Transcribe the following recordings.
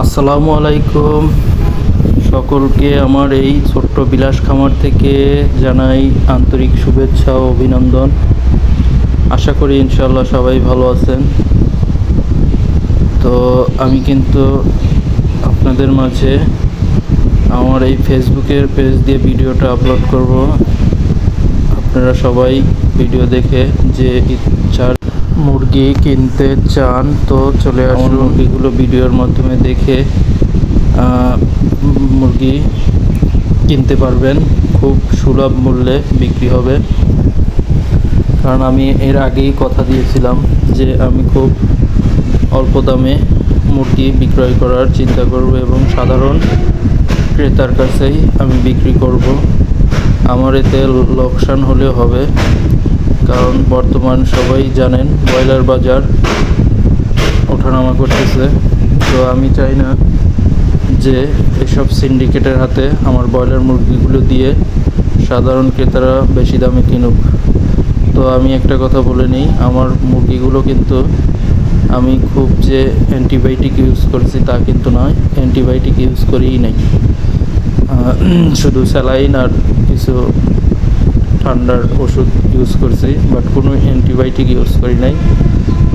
আসসালামু আলাইকুম। সকলকে আমার এই ছোট্ট বিলাস খামার থেকে জানাই আন্তরিক শুভেচ্ছা ও অভিনন্দন। আশা করি ইনশাল্লাহ সবাই ভালো আছেন। তো আমি কিন্তু আপনাদের মাঝে আমার এই ফেসবুকের পেজ দিয়ে ভিডিওটা আপলোড করব। আপনারা সবাই ভিডিও দেখে যে ইচ্ছার মুরগি কিনতে চান তো চলে আসুন। মুরগিগুলো ভিডিওর মাধ্যমে দেখে মুরগি কিনতে পারবেন। খুব সুলভ মূল্যে বিক্রি হবে। কারণ আমি এর আগেই কথা দিয়েছিলাম যে আমি খুব অল্প দামে মুরগি বিক্রয় করার চিন্তা করব এবং সাধারণ ক্রেতার কাছেই আমি বিক্রি করব। আমার এতে লোকসান হলেও হবে। কারণ বর্তমান সবাই জানেন ব্রয়লার বাজার ওঠানামা করতেছে। তো আমি চাই না যে এসব সিন্ডিকেটের হাতে আমার ব্রয়লার মুরগিগুলো দিয়ে সাধারণ ক্রেতারা বেশি দামে কিনুক। তো আমি একটা কথা বলে নিই, আমার মুরগিগুলো কিন্তু আমি খুব যে অ্যান্টিবায়োটিক ইউজ করছি তা কিন্তু নয়, অ্যান্টিবায়োটিক ইউজ করিই নাই। শুধু স্যালাইন আর কিছু ঠান্ডার ওষুধ ইউজ করছি বাট কোনো অ্যান্টিবায়োটিক ইউজ করি নাই।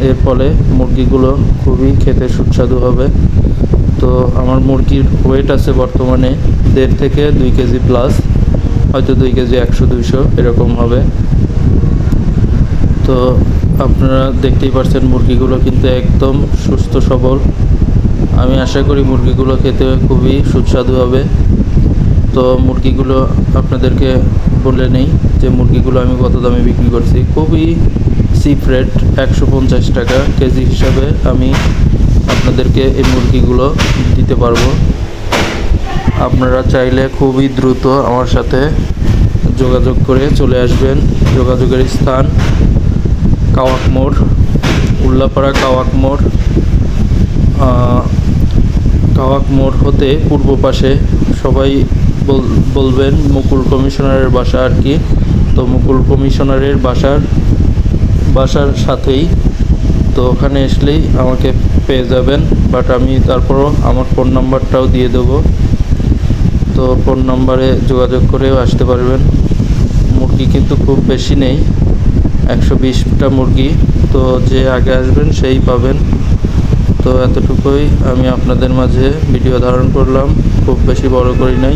এর ফলে মুরগিগুলো খুবই খেতে সুস্বাদু হবে। তো আমার মুরগির ওয়েট আছে বর্তমানে দেড় থেকে দুই কেজি প্লাস হয়তো দুই কেজি একশো, দুইশো, এরকম হবে। তো আপনারা দেখতেই পাচ্ছেন মুরগিগুলো কিন্তু একদম সুস্থ, সবল। আমি আশা করি মুরগিগুলো খেতে খুবই সুস্বাদু হবে। তো মুরগিগুলো আপনাদেরকে বলে নেই যে মুরগিগুলো আমি কত দামে বিক্রি করছি। খুবই চিপ রেট একশো পঞ্চাশ টাকা কেজি হিসাবে আমি আপনাদেরকে এই মুরগিগুলো দিতে পারব। আপনারা চাইলে খুবই দ্রুত আমার সাথে যোগাযোগ করে চলে আসবেন। যোগাযোগের স্থান কাওয়াক মোড়, উল্লাপাড়া কাওয়াক মোড় কাওয়াক মোড় হতে পূর্ব পাশে সবাই বলবেন, মুকুল কমিশনারের বাসা আর কি। তো মুকুল কমিশনারের বাসার বাসার সাথেই। তো ওখানে আসলেই আমাকে পেয়ে যাবেন বাট আমি তারপরও আমার ফোন নাম্বারটাও দিয়ে দেবো। তো ফোন নাম্বারে যোগাযোগ করেও আসতে পারবেন। মুরগি কিন্তু খুব বেশি নেই, একশো বিশটা মুরগি। তো যে আগে আসবেন সেই পাবেন। তো এতটুকুই আমি আপনাদের মাঝে ভিডিও ধারণ করলাম। খুব বেশি বড় করি নাই।